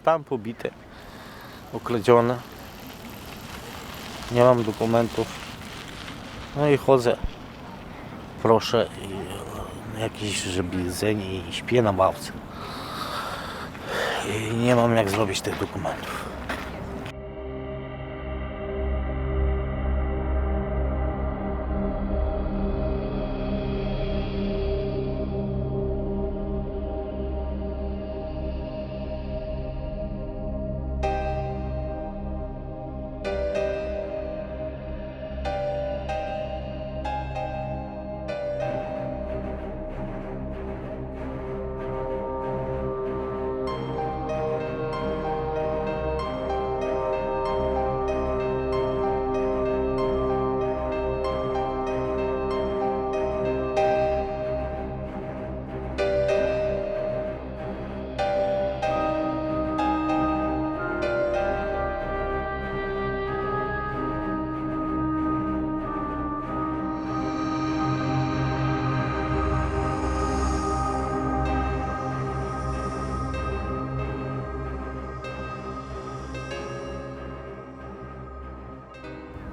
zostałem pobity, okradziony. Nie mam dokumentów. No i chodzę. Proszę e, jakieś żeby jedzenie i śpię na ławce. I nie mam jak zrobić tych dokumentów.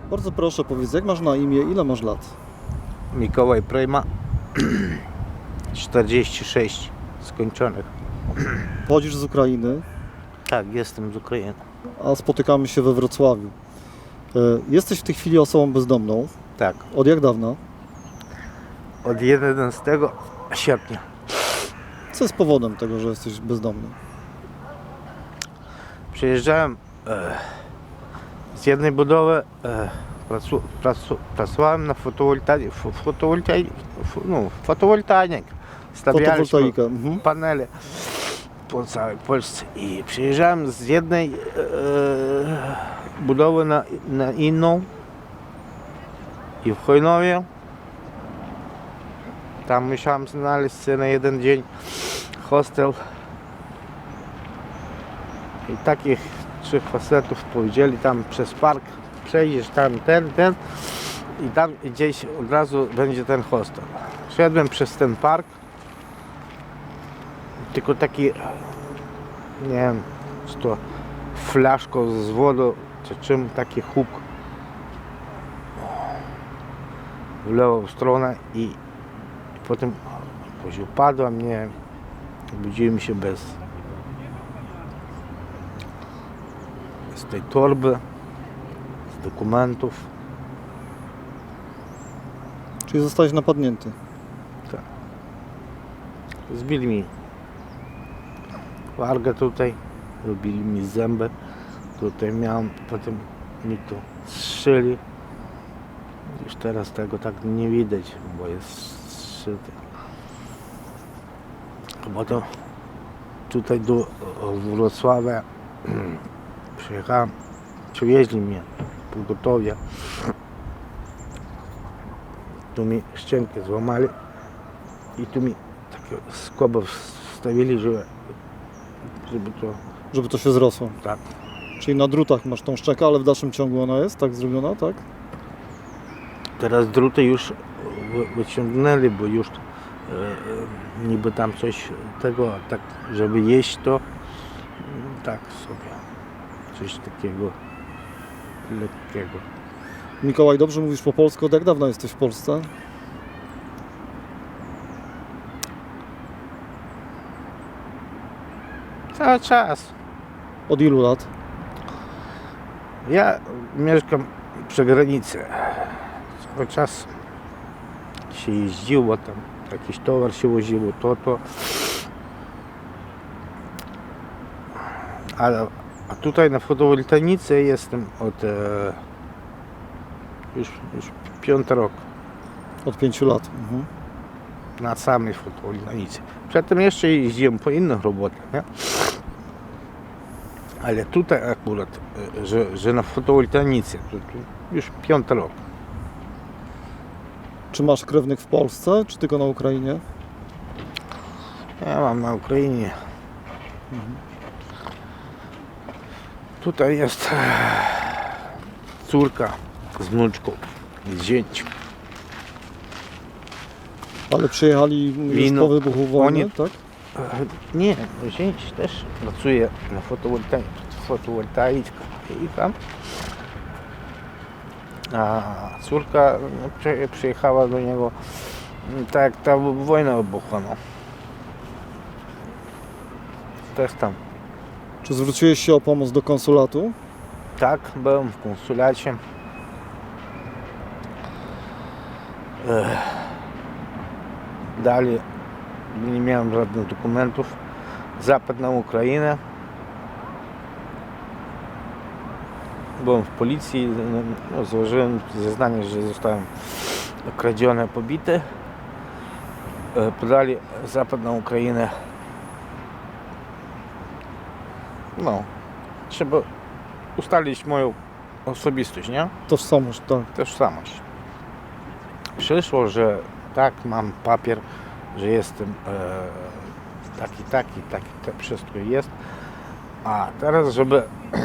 Bardzo proszę powiedz, jak masz na imię, ile masz lat? Mikołaj Prejma 46 skończonych. Pochodzisz z Ukrainy, Tak, jestem z Ukrainy. a spotykamy się we Wrocławiu. E, Jesteś w tej chwili osobą bezdomną. Tak, Od jak dawna? od 11 sierpnia. Co jest powodem tego, że jesteś bezdomny? Przyjeżdżałem e, z jednej budowy, e, pracu, pracu, pracowałem na fotowoltaice, fotowoltaice, no, fotowoltaik. Stawialiśmy Fotowoltaika. Mhm. panele po całej Polsce i przyjeżdżałem z jednej e, budowy na, na inną i w Chojnowie tam musiałem znaleźć sobie trzech facetów powiedzieli tam przez park przejdziesz tam ten, ten i tam gdzieś od razu będzie ten hostel. Szedłem przez ten park tylko taki nie wiem czy to flaszką z wodą czy czym taki huk w lewą stronę i, potem upadłem, nie budziłem się bez z tej torby z dokumentów Czyli zostałeś napadnięty. Zbili mi wargę tutaj, robili mi zęby. Tutaj miałem, potem mi to zszyli. Już teraz tego tak nie widać, bo jest zszyty. A potem tutaj do Wrocławia przyjechałem, przywieźli mnie pogotowie. Tu mi szczękę złamali i tu mi takie skobę wstawili, żeby, żeby to Żeby to się zrosło. tak. Czyli na drutach masz tą szczekę, ale w dalszym ciągu ona jest tak zrobiona, tak? Teraz druty już wy- wyciągnęli, bo już e, niby tam coś tego, tak żeby jeść to mm, tak sobie. Coś takiego lekkiego. Mikołaj, dobrze mówisz po polsku. Od jak dawna jesteś w Polsce? Cały czas. Od ilu lat? Ja mieszkam przy granicy. Cały czas się jeździło tam, jakiś towar się woziło, to, to. Ale, a tutaj na fotowoltaice jestem od e, już, już piąty rok Od pięciu lat. Mhm. na samej fotowoltaice. Przedtem jeszcze jeździłem po innych robotach, nie? Ale tutaj akurat, e, że, że na fotowoltaice, to, to już piąty rok. Czy masz krewnych w Polsce, czy tylko na Ukrainie? Ja mam na Ukrainie. Tutaj jest e, córka z wnuczką, z. Ale przyjechali już po wybuchu wojny, Oni- tak? Nie, zięć też pracuje na fotowoltai- fotowoltaice i tam. A córka no, przy- przyjechała do niego mm, tak ta wojna wybuchła. No. Też tam. Czy zwróciłeś się o pomoc do konsulatu? Tak, byłem w konsulacie. Ech. Dalej nie miałem żadnych dokumentów. Zapad na Ukrainę. Byłem w policji, no, złożyłem zeznanie, że zostałem okradziony, pobity. Podali zapad na Ukrainę. No, trzeba ustalić moją osobistość, nie? Tożsamość, tak. Tożsamość. Przyszło, że tak, mam papier, że jestem e, taki, taki, taki, to wszystko jest. A teraz, żeby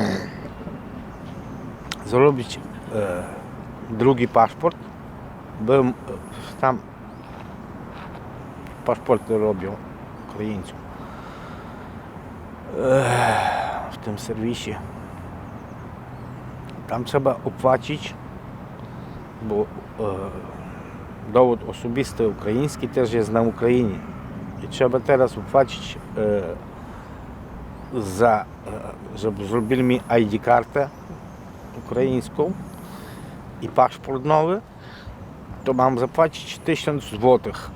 zrobić e, drugi paszport, byłem e, tam paszporty robią Ukraińców e, tym serwisie. Tam trzeba opłacić, bo e, dowód osobisty ukraiński też jest na Ukrainie. I trzeba teraz opłacić e, za, e, żeby zrobili mi ID kartę ukraińską i paszport nowy, to mam zapłacić 1000 złotych.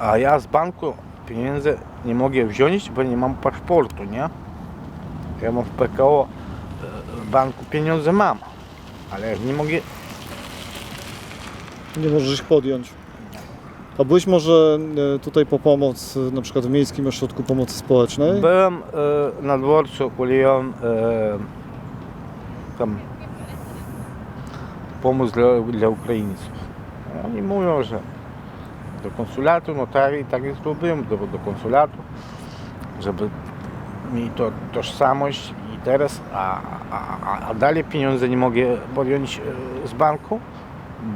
A ja z banku pieniędzy nie mogę wziąć, bo nie mam paszportu, nie? Ja mam w PKO w banku pieniądze mam, ale nie mogę. Nie możesz ich podjąć. A byłeś może e, tutaj po pomoc, e, na przykład w Miejskim Ośrodku Pomocy Społecznej? Byłem e, na dworcu Kulion e, tam pomóc dla, dla Ukraińców. Oni mówią, że do konsulatu, notarii, tak jak zrobiłem, do, do konsulatu, żeby mi to tożsamość i teraz, a, a, a, dalej pieniądze nie mogę podjąć e, z banku,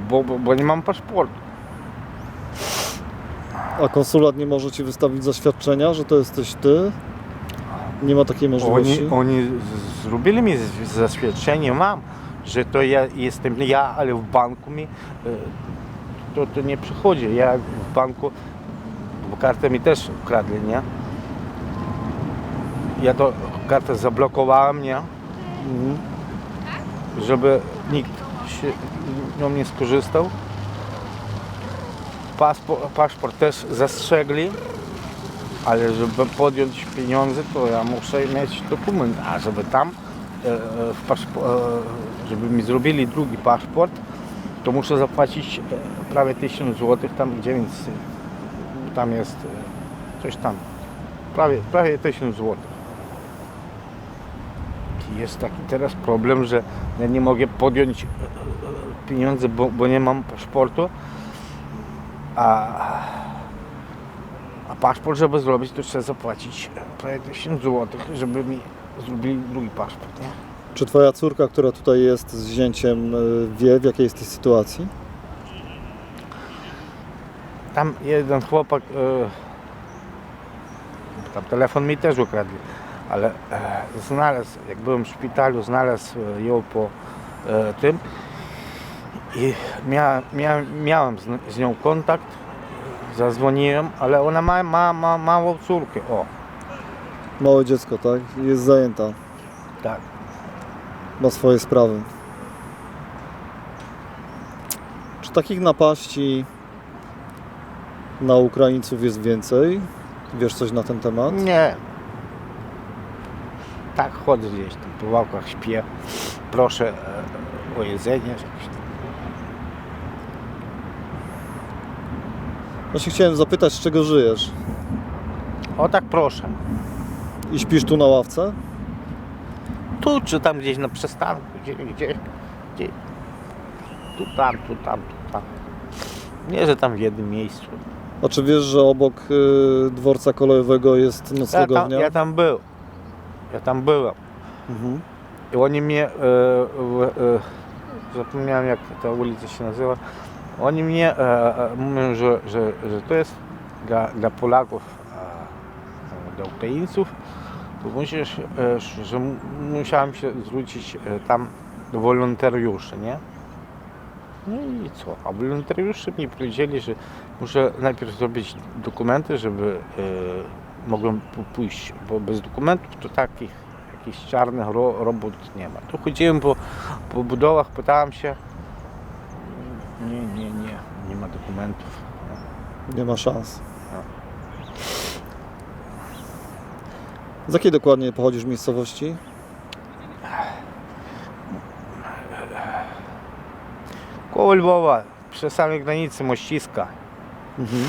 bo, bo, bo nie mam paszportu. A konsulat nie może ci wystawić zaświadczenia, że to jesteś ty? Nie ma takiej możliwości? Oni, oni zrobili mi zaświadczenie, mam, że to ja jestem ja, ale w banku mi e, to, to nie przychodzi. Ja w banku, bo kartę mi też ukradli, nie? Ja to kartę zablokowałem, nie? Mhm. Żeby nikt się nią nie skorzystał. Paspo, paszport też zastrzegli, ale żeby podjąć pieniądze, to ja muszę mieć dokument, a żeby tam, e, e, w paszpo, e, żeby mi zrobili drugi paszport, to muszę zapłacić e, prawie 1000 zł, tam 900, tam jest e, coś tam, prawie, prawie 1000 zł. Jest taki teraz problem, że ja nie mogę podjąć e, e, pieniądze, bo, bo nie mam paszportu, a, a paszport, żeby zrobić, to trzeba zapłacić prawie 1000 zł, żeby mi zrobili drugi paszport. Nie? Czy twoja córka, która tutaj jest z zięciem, e, wie w jakiej jesteś sytuacji? Tam jeden chłopak, e, tam telefon mi też ukradli, ale e, znalazł, jak byłem w szpitalu, znalazł ją po e, tym i mia, mia, miałem z, z nią kontakt, zadzwoniłem, ale ona ma, ma, ma małą córkę, o, Małe dziecko, tak? Jest zajęta, tak. Ma swoje sprawy. Czy takich napaści na Ukraińców jest więcej? Wiesz coś na ten temat? Nie. Tak chodzę gdzieś tam po wałkach śpię. Proszę e, o jedzenie. Właśnie chciałem zapytać, z czego żyjesz? O tak proszę. I śpisz tu na ławce? Tu czy tam gdzieś na przystanku, gdzie, gdzie, gdzie. Tu tam, tu tam, tu tam. Nie, że tam w jednym miejscu. A czy wiesz, że obok y, dworca kolejowego jest Ja tam, noclegownia? ja tam był. Ja tam byłem. Mhm. I oni mnie, e, w, e, zapomniałem jak ta ulica się nazywa, oni mnie e, e, mówią, że, że, że to jest dla, dla Polaków, a dla Ukraińców, musisz, e, że musiałem się zwrócić e, tam do wolontariuszy, nie? No i co? A wolontariusze mi powiedzieli, że muszę najpierw zrobić dokumenty, żeby e, mogłem pójść, bo bez dokumentów to takich jakichś czarnych ro, robót nie ma. Tu chodziłem po, po budowach, pytałem się, nie, nie, nie, nie ma dokumentów. Nie ma szans. Z jakiej dokładnie pochodzisz miejscowości? Koło Lwowa, przy samej granicy Mościska. Mhm.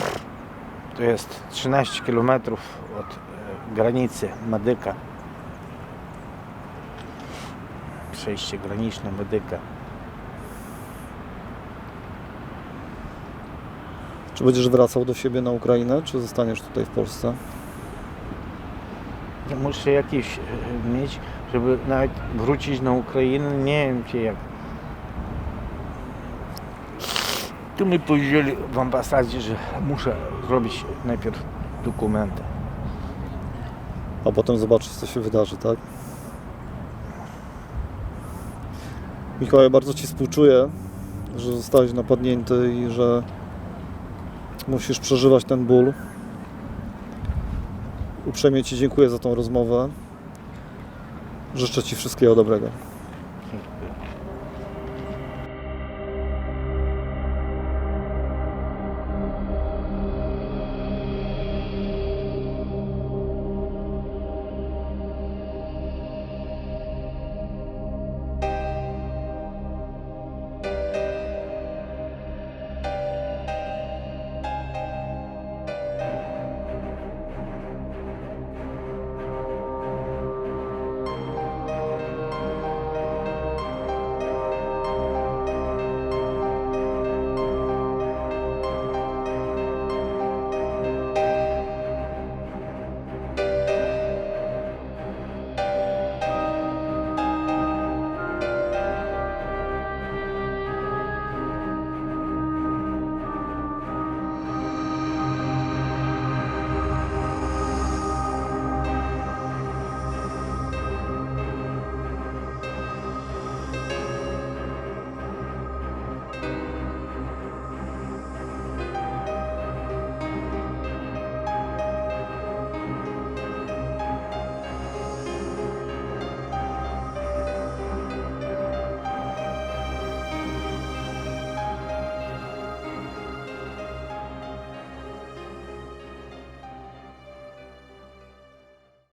To jest 13 km od e, granicy Medyka. Przejście graniczne Medyka. Czy będziesz wracał do siebie na Ukrainę, czy zostaniesz tutaj w Polsce? Muszę jakieś e, mieć, żeby nawet wrócić na Ukrainę. Nie wiem czy jak. Tu mi powiedzieli w ambasadzie, że muszę zrobić najpierw dokumenty. A potem zobaczysz, co się wydarzy, tak? Mikołaj, bardzo Ci współczuję, że zostałeś napadnięty i że musisz przeżywać ten ból. Uprzejmie Ci dziękuję za tą rozmowę. Życzę Ci wszystkiego dobrego.